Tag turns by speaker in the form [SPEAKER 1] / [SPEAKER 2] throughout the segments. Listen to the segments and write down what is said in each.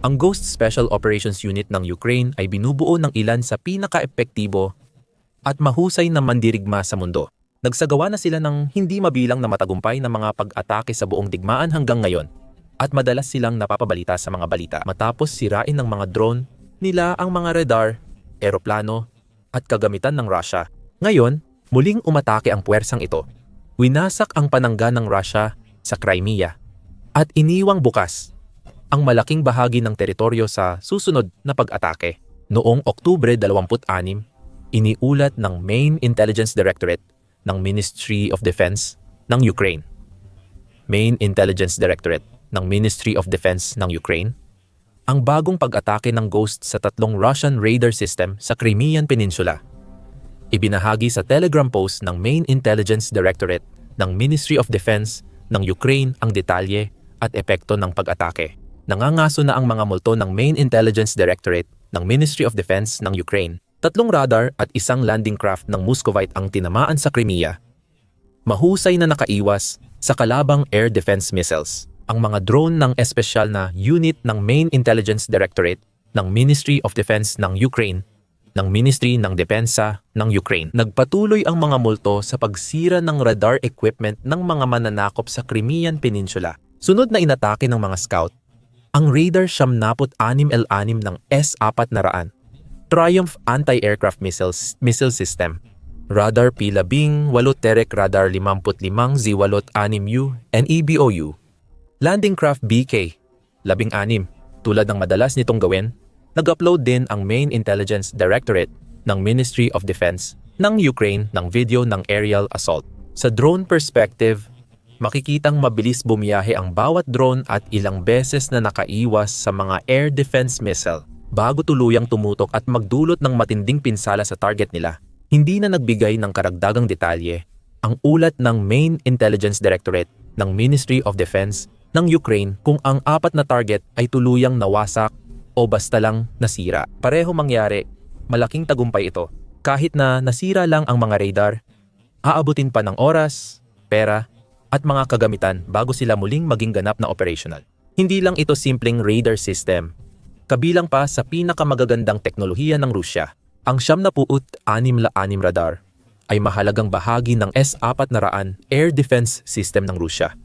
[SPEAKER 1] Ang Ghost Special Operations Unit ng Ukraine ay binubuo ng ilan sa pinaka-epektibo at mahusay na mandirigma sa mundo. Nagsagawa na sila ng hindi mabilang na matagumpay na mga pag-atake sa buong digmaan hanggang ngayon at madalas silang napapabalita sa mga balita matapos sirain ng mga drone nila ang mga radar, eroplano at kagamitan ng Russia. Ngayon, muling umatake ang puwersang ito. Winasak ang panangga ng Russia sa Crimea at iniwang bukas ang malaking bahagi ng teritoryo sa susunod na pag-atake. Noong Oktubre 26, iniulat ng Main Intelligence Directorate ng Ministry of Defense ng Ukraine. Main Intelligence Directorate ng Ministry of Defense ng Ukraine ang bagong pag-atake ng Ghost sa tatlong Russian radar system sa Crimean Peninsula. Ibinahagi sa Telegram post ng Main Intelligence Directorate ng Ministry of Defense ng Ukraine ang detalye at epekto ng pag-atake nangangaso na ang mga multo ng Main Intelligence Directorate ng Ministry of Defense ng Ukraine. Tatlong radar at isang landing craft ng Muscovite ang tinamaan sa Crimea. Mahusay na nakaiwas sa kalabang air defense missiles. Ang mga drone ng espesyal na unit ng Main Intelligence Directorate ng Ministry of Defense ng Ukraine ng Ministry ng Depensa ng Ukraine. Nagpatuloy ang mga multo sa pagsira ng radar equipment ng mga mananakop sa Crimean Peninsula. Sunod na inatake ng mga scout ang Radar 76 L6 ng S-400 Triumph Anti-Aircraft Missiles Missile System. Radar Pila Bing 8 Terek Radar 55 Z8 6U NEBOU Landing Craft BK 16 Tulad ng madalas nitong gawin, nag-upload din ang Main Intelligence Directorate ng Ministry of Defense ng Ukraine ng video ng aerial assault. Sa drone perspective, makikitang mabilis bumiyahe ang bawat drone at ilang beses na nakaiwas sa mga air defense missile bago tuluyang tumutok at magdulot ng matinding pinsala sa target nila. Hindi na nagbigay ng karagdagang detalye ang ulat ng Main Intelligence Directorate ng Ministry of Defense ng Ukraine kung ang apat na target ay tuluyang nawasak o basta lang nasira. Pareho mangyari, malaking tagumpay ito. Kahit na nasira lang ang mga radar, aabutin pa ng oras, pera at mga kagamitan bago sila muling maging ganap na operational. Hindi lang ito simpleng radar system. Kabilang pa sa pinakamagagandang teknolohiya ng Rusya, ang siyam na puut anim la anim radar ay mahalagang bahagi ng S-400 air defense system ng Rusya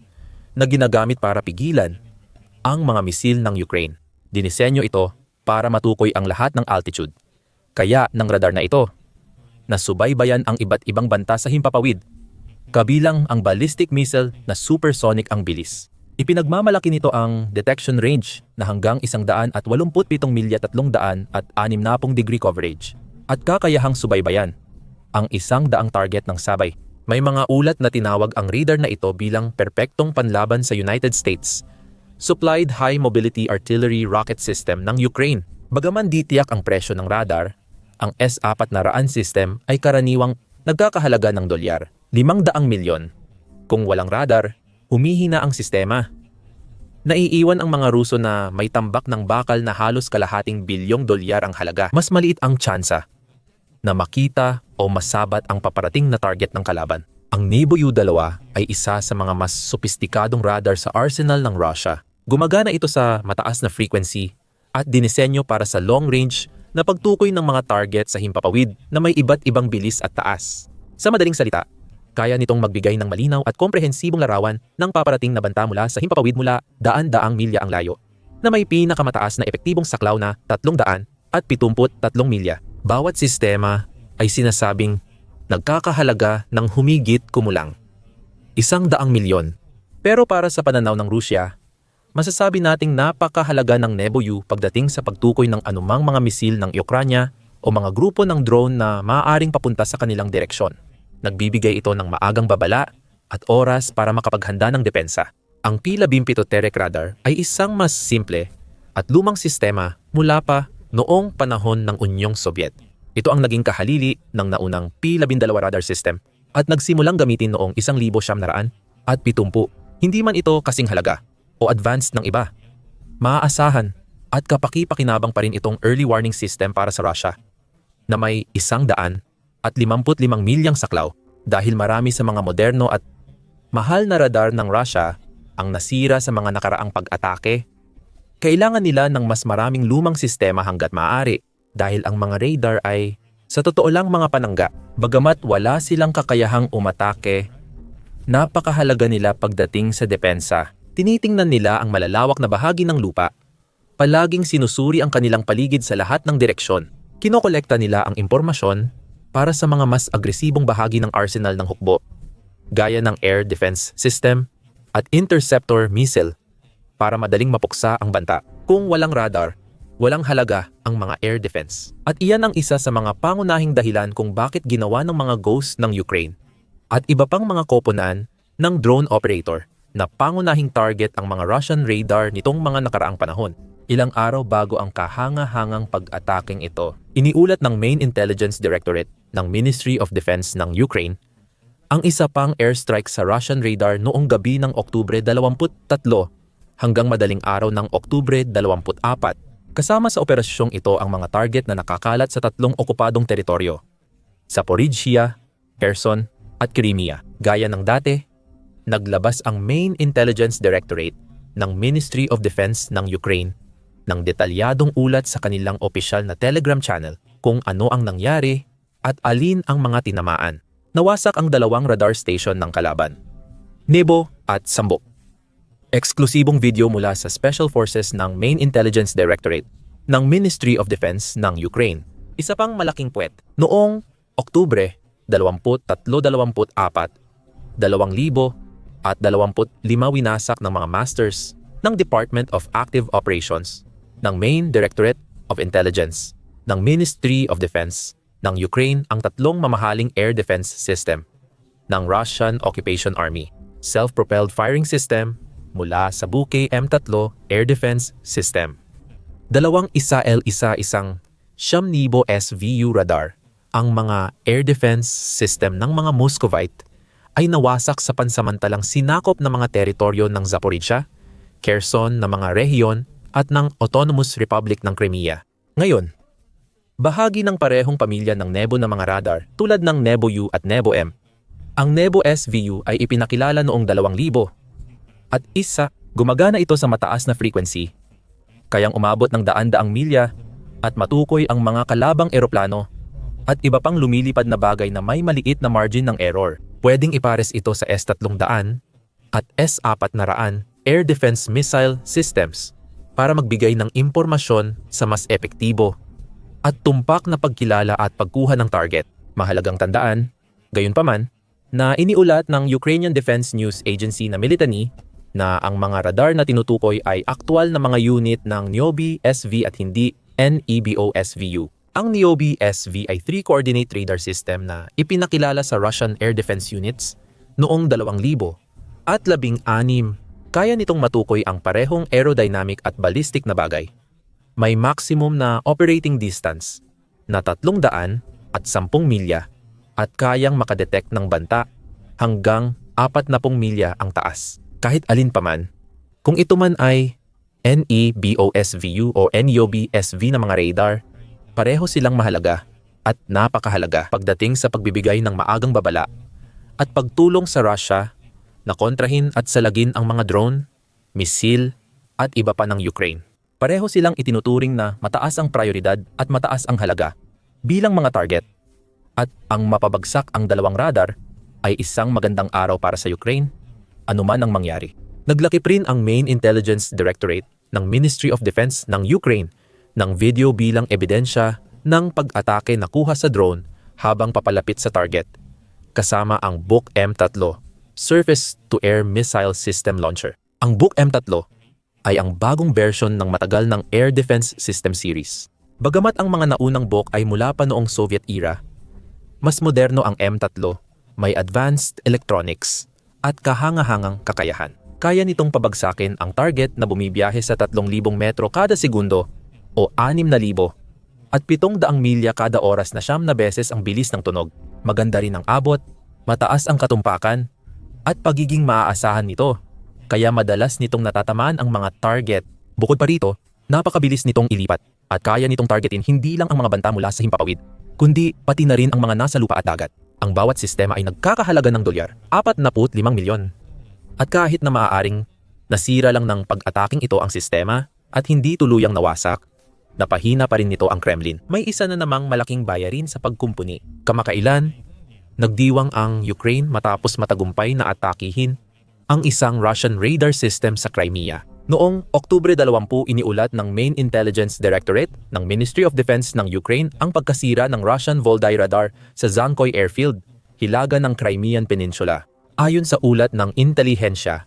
[SPEAKER 1] na ginagamit para pigilan ang mga misil ng Ukraine. Dinisenyo ito para matukoy ang lahat ng altitude. Kaya ng radar na ito, nasubaybayan ang iba't ibang banta sa himpapawid kabilang ang ballistic missile na supersonic ang bilis. Ipinagmamalaki nito ang detection range na hanggang 187 milya 300 at 60 degree coverage at kakayahang subaybayan ang isang daang target ng sabay. May mga ulat na tinawag ang radar na ito bilang perpektong panlaban sa United States. Supplied High Mobility Artillery Rocket System ng Ukraine. Bagaman di tiyak ang presyo ng radar, ang S-400 system ay karaniwang nagkakahalaga ng dolyar limang daang milyon. Kung walang radar, humihina ang sistema. Naiiwan ang mga Ruso na may tambak ng bakal na halos kalahating bilyong dolyar ang halaga. Mas maliit ang tsansa na makita o masabat ang paparating na target ng kalaban. Ang Nebo U-2 ay isa sa mga mas sopistikadong radar sa arsenal ng Russia. Gumagana ito sa mataas na frequency at dinisenyo para sa long range na pagtukoy ng mga target sa himpapawid na may iba't ibang bilis at taas. Sa madaling salita, kaya nitong magbigay ng malinaw at komprehensibong larawan ng paparating na banta mula sa himpapawid mula daan-daang milya ang layo na may pinakamataas na epektibong saklaw na 300 at 73 milya. Bawat sistema ay sinasabing nagkakahalaga ng humigit kumulang. Isang daang milyon. Pero para sa pananaw ng Rusya, masasabi nating napakahalaga ng Neboyu pagdating sa pagtukoy ng anumang mga misil ng Ukranya o mga grupo ng drone na maaaring papunta sa kanilang direksyon. Nagbibigay ito ng maagang babala at oras para makapaghanda ng depensa. Ang Pila Bimpito Terek Radar ay isang mas simple at lumang sistema mula pa noong panahon ng Unyong Sobyet. Ito ang naging kahalili ng naunang P-12 radar system at nagsimulang gamitin noong 1970 at 70. Hindi man ito kasing halaga o advanced ng iba. Maaasahan at kapaki-pakinabang pa rin itong early warning system para sa Russia na may isang daan at 55 milyang saklaw dahil marami sa mga moderno at mahal na radar ng Russia ang nasira sa mga nakaraang pag-atake Kailangan nila ng mas maraming lumang sistema hanggat maaari dahil ang mga radar ay sa totoo lang mga panangga. Bagamat wala silang kakayahang umatake, napakahalaga nila pagdating sa depensa. Tinitingnan nila ang malalawak na bahagi ng lupa. Palaging sinusuri ang kanilang paligid sa lahat ng direksyon. Kinokolekta nila ang impormasyon para sa mga mas agresibong bahagi ng arsenal ng hukbo, gaya ng air defense system at interceptor missile para madaling mapuksa ang banta. Kung walang radar, walang halaga ang mga air defense. At iyan ang isa sa mga pangunahing dahilan kung bakit ginawa ng mga ghosts ng Ukraine at iba pang mga koponan ng drone operator na pangunahing target ang mga Russian radar nitong mga nakaraang panahon. Ilang araw bago ang kahanga-hangang pag-ataking ito, iniulat ng Main Intelligence Directorate ng Ministry of Defense ng Ukraine ang isa pang airstrike sa Russian radar noong gabi ng Oktubre 23 hanggang madaling araw ng Oktubre 24. Kasama sa operasyong ito ang mga target na nakakalat sa tatlong okupadong teritoryo. Zaporizhia, Kherson, at Crimea. Gaya ng dati, naglabas ang Main Intelligence Directorate ng Ministry of Defense ng Ukraine ng detalyadong ulat sa kanilang opisyal na Telegram channel kung ano ang nangyari at alin ang mga tinamaan. Nawasak ang dalawang radar station ng kalaban, Nebo at Sambok. Eksklusibong video mula sa Special Forces ng Main Intelligence Directorate ng Ministry of Defense ng Ukraine. Isa pang malaking puwet. Noong Oktubre 23-24, 2,000 at 25 winasak ng mga masters ng Department of Active Operations, ng Main Directorate of Intelligence, ng Ministry of Defense, ng Ukraine ang tatlong mamahaling air defense system ng Russian Occupation Army, self-propelled firing system mula sa Bukay M3 Air Defense System. Dalawang Isael-isa isang Shamnibo SVU radar ang mga air defense system ng mga Muscovite ay nawasak sa pansamantalang sinakop na mga teritoryo ng Zaporizhia, Kherson na mga rehiyon at ng Autonomous Republic ng Crimea. Ngayon, bahagi ng parehong pamilya ng Nebo na mga radar tulad ng Nebo U at Nebo M. Ang Nebo SVU ay ipinakilala noong 2000 at isa, gumagana ito sa mataas na frequency, kayang umabot ng daan-daang milya at matukoy ang mga kalabang eroplano at iba pang lumilipad na bagay na may maliit na margin ng error. Pwedeng ipares ito sa S-300 at S-400 air defense missile systems para magbigay ng impormasyon sa mas epektibo at tumpak na pagkilala at pagkuha ng target. Mahalagang tandaan, gayunpaman, na iniulat ng Ukrainian Defense News Agency na Militany na ang mga radar na tinutukoy ay aktwal na mga unit ng Niobe SV at hindi E NEBO SVU. Ang Niobe SV ay 3-coordinate radar system na ipinakilala sa Russian Air Defense Units noong 2000 at labing anim. Kaya nitong matukoy ang parehong aerodynamic at ballistic na bagay. May maximum na operating distance na 300 at 10 milya at kayang makadetect ng banta hanggang 40 milya ang taas. Kahit alin pa man, kung ito man ay E NEBOSVU o NEOBSV na mga radar, pareho silang mahalaga at napakahalaga pagdating sa pagbibigay ng maagang babala at pagtulong sa Russia na kontrahin at salagin ang mga drone, misil at iba pa ng Ukraine. Pareho silang itinuturing na mataas ang prioridad at mataas ang halaga bilang mga target at ang mapabagsak ang dalawang radar ay isang magandang araw para sa Ukraine, anuman ang mangyari. Naglakip rin ang Main Intelligence Directorate ng Ministry of Defense ng Ukraine ng video bilang ebidensya ng pag-atake na kuha sa drone habang papalapit sa target, kasama ang Buk M3 Surface-to-Air Missile System Launcher. Ang Buk M3 ay ang bagong version ng matagal ng Air Defense System Series. Bagamat ang mga naunang Buk ay mula pa noong Soviet era, mas moderno ang M3, may advanced electronics at kahangahangang kakayahan. Kaya nitong pabagsakin ang target na bumibiyahe sa 3,000 metro kada segundo o 6,000 at 700 milya kada oras na siyam na beses ang bilis ng tunog. Maganda rin ang abot, mataas ang katumpakan, at pagiging maaasahan nito. Kaya madalas nitong natatamaan ang mga target. Bukod pa rito, napakabilis nitong ilipat at kaya nitong targetin hindi lang ang mga banta mula sa himpapawid, kundi pati na rin ang mga nasa lupa at dagat. Ang bawat sistema ay nagkakahalaga ng dolyar, 45 milyon. At kahit na maaaring nasira lang ng pag-ataking ito ang sistema at hindi tuluyang nawasak, napahina pa rin nito ang Kremlin. May isa na namang malaking bayarin sa pagkumpuni. Kamakailan, nagdiwang ang Ukraine matapos matagumpay na atakihin ang isang Russian radar system sa Crimea. Noong Oktubre 20 iniulat ng Main Intelligence Directorate ng Ministry of Defense ng Ukraine ang pagkasira ng Russian Volday radar sa Zankoy Airfield, hilaga ng Crimean Peninsula. Ayon sa ulat ng intelihensya,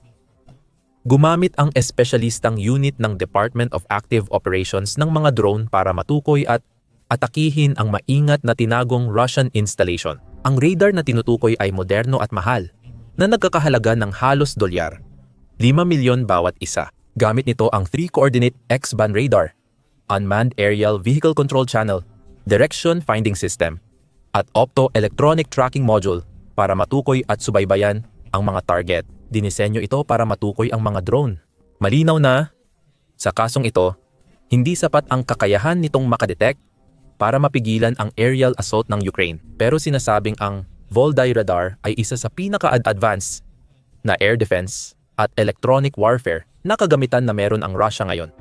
[SPEAKER 1] gumamit ang espesyalistang unit ng Department of Active Operations ng mga drone para matukoy at atakihin ang maingat na tinagong Russian installation. Ang radar na tinutukoy ay moderno at mahal, na nagkakahalaga ng halos dolyar, 5 milyon bawat isa. Gamit nito ang 3-coordinate X-band radar, Unmanned Aerial Vehicle Control Channel, Direction Finding System, at Opto-Electronic Tracking Module para matukoy at subaybayan ang mga target. Dinisenyo ito para matukoy ang mga drone. Malinaw na, sa kasong ito, hindi sapat ang kakayahan nitong makadetect para mapigilan ang aerial assault ng Ukraine. Pero sinasabing ang Volday radar ay isa sa pinaka-advanced na air defense at electronic warfare na kagamitan na meron ang Russia ngayon.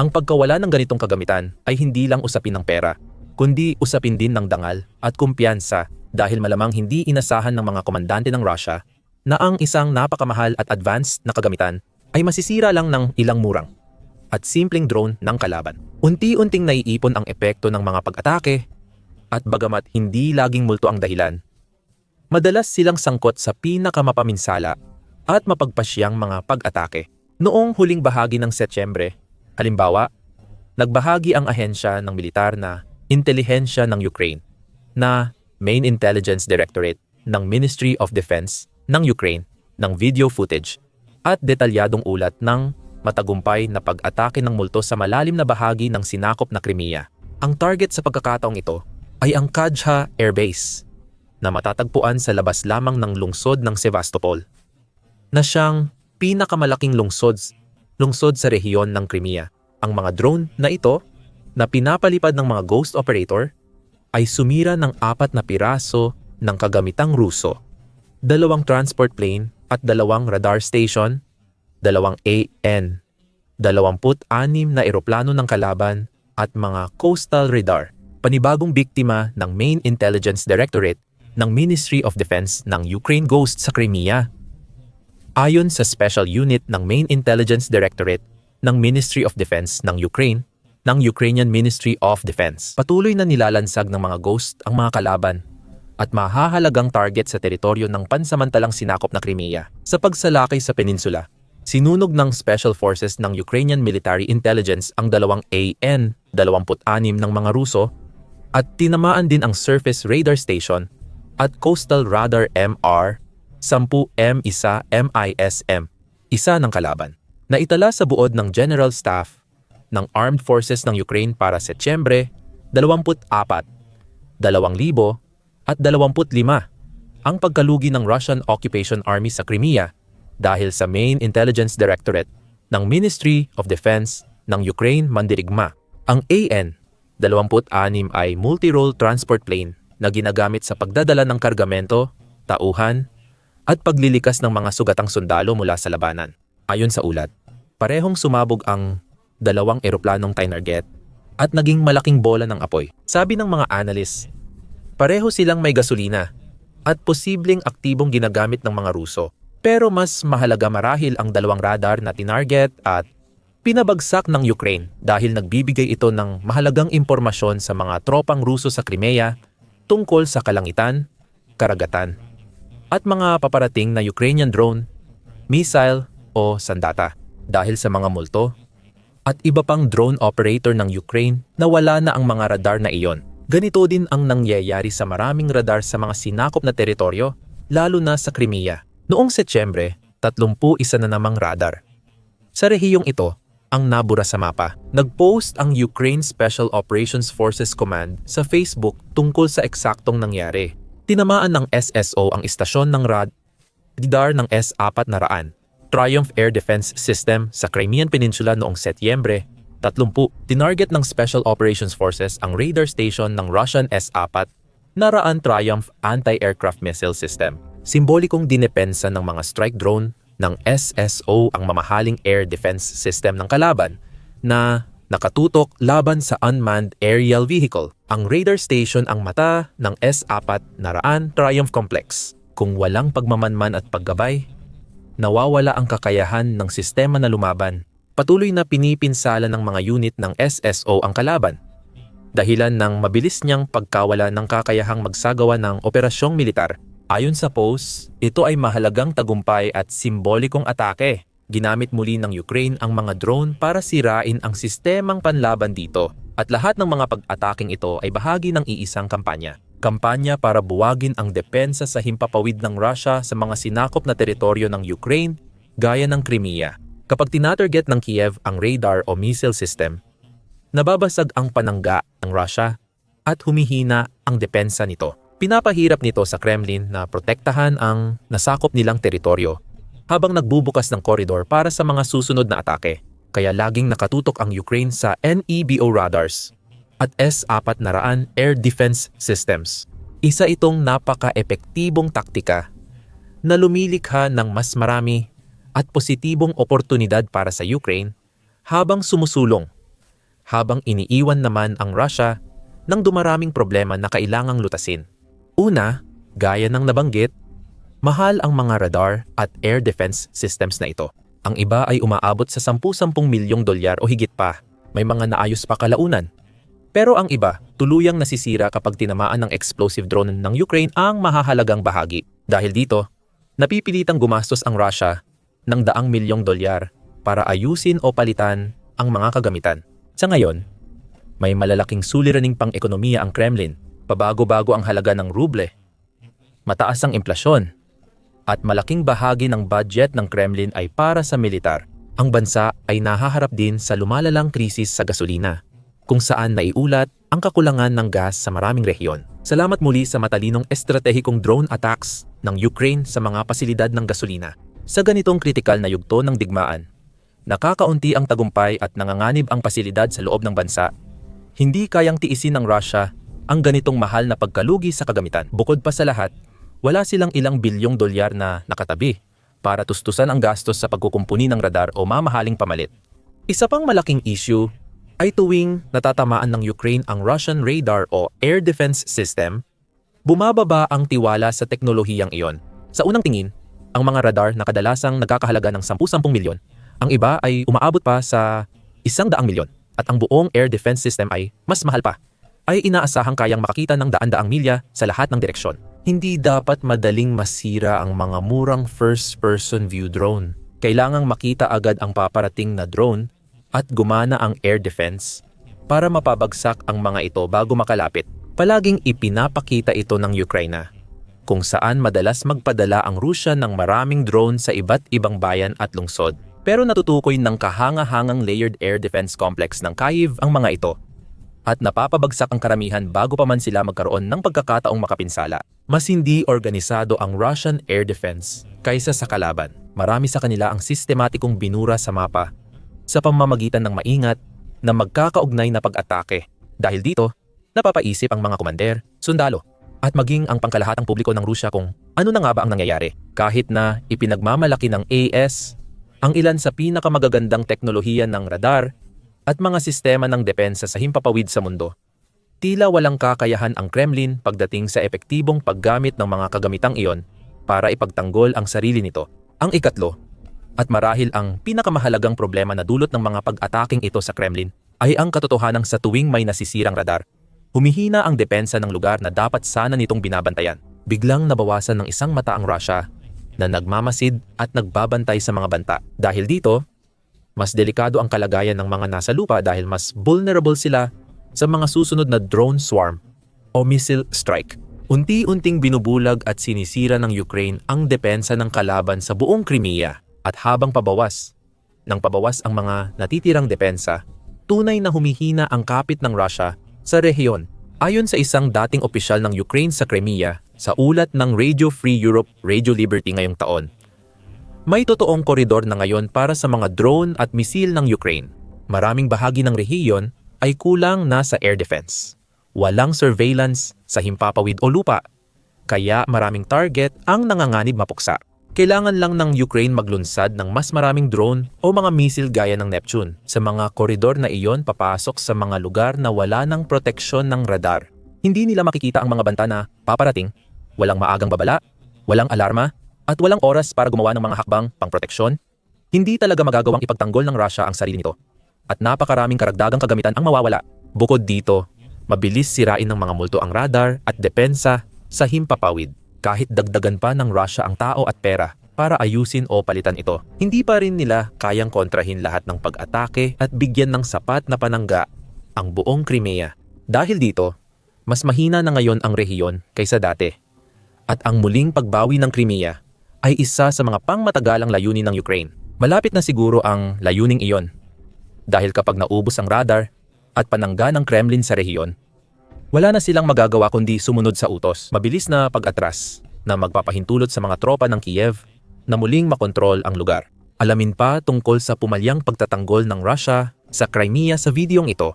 [SPEAKER 1] Ang pagkawala ng ganitong kagamitan ay hindi lang usapin ng pera, kundi usapin din ng dangal at kumpiyansa dahil malamang hindi inasahan ng mga komandante ng Russia na ang isang napakamahal at advanced na kagamitan ay masisira lang ng ilang murang at simpleng drone ng kalaban. Unti-unting naiipon ang epekto ng mga pag-atake at bagamat hindi laging multo ang dahilan, madalas silang sangkot sa pinakamapaminsala at mapagpasyang mga pag-atake. Noong huling bahagi ng Setyembre, halimbawa, nagbahagi ang ahensya ng militar na intelihensya ng Ukraine na Main Intelligence Directorate ng Ministry of Defense ng Ukraine ng video footage at detalyadong ulat ng matagumpay na pag-atake ng multo sa malalim na bahagi ng sinakop na Crimea. Ang target sa pagkakataong ito ay ang Kajha Air Base na matatagpuan sa labas lamang ng lungsod ng Sevastopol na siyang pinakamalaking lungsod, lungsod sa rehiyon ng Crimea. Ang mga drone na ito na pinapalipad ng mga ghost operator ay sumira ng apat na piraso ng kagamitang Ruso, dalawang transport plane at dalawang radar station, dalawang AN, 26 na eroplano ng kalaban at mga coastal radar, panibagong biktima ng Main Intelligence Directorate ng Ministry of Defense ng Ukraine Ghost sa Crimea. Ayon sa Special Unit ng Main Intelligence Directorate ng Ministry of Defense ng Ukraine, ng Ukrainian Ministry of Defense, patuloy na nilalansag ng mga ghost ang mga kalaban at mahahalagang target sa teritoryo ng pansamantalang sinakop na Crimea. Sa pagsalakay sa peninsula, sinunog ng Special Forces ng Ukrainian Military Intelligence ang dalawang AN-26 ng mga Ruso at tinamaan din ang Surface Radar Station at Coastal Radar MR 10M1 MISM, isa ng kalaban, na itala sa buod ng General Staff ng Armed Forces ng Ukraine para Setyembre 24, 2000 at 25 ang pagkalugi ng Russian Occupation Army sa Crimea dahil sa Main Intelligence Directorate ng Ministry of Defense ng Ukraine mandirigma. Ang AN-26 ay multi-role transport plane na ginagamit sa pagdadala ng kargamento, tauhan, at paglilikas ng mga sugatang sundalo mula sa labanan. Ayon sa ulat, parehong sumabog ang dalawang eroplanong Tynarget at naging malaking bola ng apoy. Sabi ng mga analyst, pareho silang may gasolina at posibleng aktibong ginagamit ng mga Ruso. Pero mas mahalaga marahil ang dalawang radar na tinarget at pinabagsak ng Ukraine dahil nagbibigay ito ng mahalagang impormasyon sa mga tropang Ruso sa Crimea tungkol sa kalangitan, karagatan at mga paparating na Ukrainian drone, missile o sandata dahil sa mga multo at iba pang drone operator ng Ukraine na wala na ang mga radar na iyon. Ganito din ang nangyayari sa maraming radar sa mga sinakop na teritoryo, lalo na sa Crimea. Noong Setyembre, 31 na namang radar. Sa rehiyong ito, ang nabura sa mapa. Nag-post ang Ukraine Special Operations Forces Command sa Facebook tungkol sa eksaktong nangyari Tinamaan ng SSO ang istasyon ng radar ng S-400 Triumph Air Defense System sa Crimean Peninsula noong Setyembre 30. Tinarget ng Special Operations Forces ang radar station ng Russian S-4 Naraan Triumph Anti-Aircraft Missile System. Simbolikong dinepensa ng mga strike drone ng SSO ang mamahaling air defense system ng kalaban na nakatutok laban sa unmanned aerial vehicle. Ang radar station ang mata ng S-4 Naraan Triumph Complex. Kung walang pagmamanman at paggabay, nawawala ang kakayahan ng sistema na lumaban. Patuloy na pinipinsala ng mga unit ng SSO ang kalaban. Dahilan ng mabilis niyang pagkawala ng kakayahang magsagawa ng operasyong militar. Ayon sa post, ito ay mahalagang tagumpay at simbolikong atake. Ginamit muli ng Ukraine ang mga drone para sirain ang sistemang panlaban dito at lahat ng mga pag-ataking ito ay bahagi ng iisang kampanya. Kampanya para buwagin ang depensa sa himpapawid ng Russia sa mga sinakop na teritoryo ng Ukraine gaya ng Crimea. Kapag tinatarget ng Kiev ang radar o missile system, nababasag ang panangga ng Russia at humihina ang depensa nito. Pinapahirap nito sa Kremlin na protektahan ang nasakop nilang teritoryo habang nagbubukas ng koridor para sa mga susunod na atake. Kaya laging nakatutok ang Ukraine sa NEBO radars at S-4 naraan air defense systems. Isa itong napaka-epektibong taktika na lumilikha ng mas marami at positibong oportunidad para sa Ukraine habang sumusulong, habang iniiwan naman ang Russia ng dumaraming problema na kailangang lutasin. Una, gaya ng nabanggit, mahal ang mga radar at air defense systems na ito. Ang iba ay umaabot sa 10-10 milyong dolyar o higit pa. May mga naayos pa kalaunan. Pero ang iba, tuluyang nasisira kapag tinamaan ng explosive drone ng Ukraine ang mahahalagang bahagi. Dahil dito, napipilitang gumastos ang Russia ng daang milyong dolyar para ayusin o palitan ang mga kagamitan. Sa ngayon, may malalaking suliraning pang-ekonomiya ang Kremlin. Pabago-bago ang halaga ng ruble. Mataas ang implasyon at malaking bahagi ng budget ng Kremlin ay para sa militar. Ang bansa ay nahaharap din sa lumalalang krisis sa gasolina, kung saan naiulat ang kakulangan ng gas sa maraming rehiyon. Salamat muli sa matalinong estratehikong drone attacks ng Ukraine sa mga pasilidad ng gasolina. Sa ganitong kritikal na yugto ng digmaan, nakakaunti ang tagumpay at nanganganib ang pasilidad sa loob ng bansa. Hindi kayang tiisin ng Russia ang ganitong mahal na pagkalugi sa kagamitan. Bukod pa sa lahat, wala silang ilang bilyong dolyar na nakatabi para tustusan ang gastos sa pagkukumpuni ng radar o mamahaling pamalit. Isa pang malaking issue ay tuwing natatamaan ng Ukraine ang Russian radar o air defense system, bumababa ang tiwala sa teknolohiyang iyon. Sa unang tingin, ang mga radar na kadalasang nagkakahalaga ng 10-10 milyon, ang iba ay umaabot pa sa 100 milyon at ang buong air defense system ay mas mahal pa ay inaasahang kayang makakita ng daan-daang milya sa lahat ng direksyon hindi dapat madaling masira ang mga murang first-person view drone. Kailangang makita agad ang paparating na drone at gumana ang air defense para mapabagsak ang mga ito bago makalapit. Palaging ipinapakita ito ng Ukraine kung saan madalas magpadala ang Rusya ng maraming drone sa iba't ibang bayan at lungsod. Pero natutukoy ng kahanga-hangang layered air defense complex ng Kyiv ang mga ito at napapabagsak ang karamihan bago pa man sila magkaroon ng pagkakataong makapinsala. Mas hindi organisado ang Russian air defense kaysa sa kalaban. Marami sa kanila ang sistematikong binura sa mapa sa pamamagitan ng maingat na magkakaugnay na pag-atake. Dahil dito, napapaisip ang mga komander, sundalo, at maging ang pangkalahatang publiko ng Rusya kung ano na nga ba ang nangyayari. Kahit na ipinagmamalaki ng AS ang ilan sa pinakamagagandang teknolohiya ng radar at mga sistema ng depensa sa himpapawid sa mundo. Tila walang kakayahan ang Kremlin pagdating sa epektibong paggamit ng mga kagamitang iyon para ipagtanggol ang sarili nito. Ang ikatlo, at marahil ang pinakamahalagang problema na dulot ng mga pag-ataking ito sa Kremlin ay ang katotohanan sa tuwing may nasisirang radar. Humihina ang depensa ng lugar na dapat sana nitong binabantayan. Biglang nabawasan ng isang mata ang Russia na nagmamasid at nagbabantay sa mga banta. Dahil dito, mas delikado ang kalagayan ng mga nasa lupa dahil mas vulnerable sila sa mga susunod na drone swarm o missile strike. Unti-unting binubulag at sinisira ng Ukraine ang depensa ng kalaban sa buong Crimea at habang pabawas ng pabawas ang mga natitirang depensa, tunay na humihina ang kapit ng Russia sa rehiyon. Ayon sa isang dating opisyal ng Ukraine sa Crimea, sa ulat ng Radio Free Europe Radio Liberty ngayong taon, may totoong koridor na ngayon para sa mga drone at misil ng Ukraine. Maraming bahagi ng rehiyon ay kulang na sa air defense. Walang surveillance sa himpapawid o lupa, kaya maraming target ang nanganganib mapuksa. Kailangan lang ng Ukraine maglunsad ng mas maraming drone o mga missile gaya ng Neptune sa mga koridor na iyon papasok sa mga lugar na wala ng proteksyon ng radar. Hindi nila makikita ang mga banta na paparating, walang maagang babala, walang alarma, at walang oras para gumawa ng mga hakbang pangproteksyon. Hindi talaga magagawang ipagtanggol ng Russia ang sarili nito. At napakaraming karagdagang kagamitan ang mawawala. Bukod dito, mabilis sirain ng mga multo ang radar at depensa sa himpapawid kahit dagdagan pa ng Russia ang tao at pera para ayusin o palitan ito. Hindi pa rin nila kayang kontrahin lahat ng pag-atake at bigyan ng sapat na panangga ang buong Crimea. Dahil dito, mas mahina na ngayon ang rehiyon kaysa dati. At ang muling pagbawi ng Crimea ay isa sa mga pangmatagalang layunin ng Ukraine. Malapit na siguro ang layuning iyon. Dahil kapag naubos ang radar at panangga ng Kremlin sa rehiyon, wala na silang magagawa kundi sumunod sa utos. Mabilis na pag-atras na magpapahintulot sa mga tropa ng Kiev na muling makontrol ang lugar. Alamin pa tungkol sa pumalyang pagtatanggol ng Russia sa Crimea sa videong ito,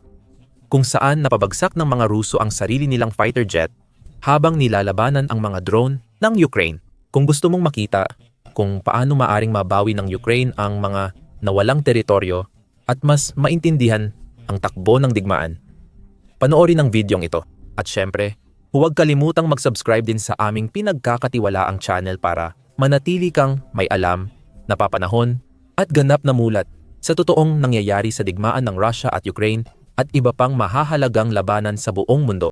[SPEAKER 1] kung saan napabagsak ng mga Ruso ang sarili nilang fighter jet habang nilalabanan ang mga drone ng Ukraine. Kung gusto mong makita kung paano maaring mabawi ng Ukraine ang mga nawalang teritoryo at mas maintindihan ang takbo ng digmaan, panoorin ang videong ito. At syempre, huwag kalimutang mag-subscribe din sa aming pinagkakatiwalaang channel para manatili kang may alam, napapanahon, at ganap na mulat sa totoong nangyayari sa digmaan ng Russia at Ukraine at iba pang mahahalagang labanan sa buong mundo.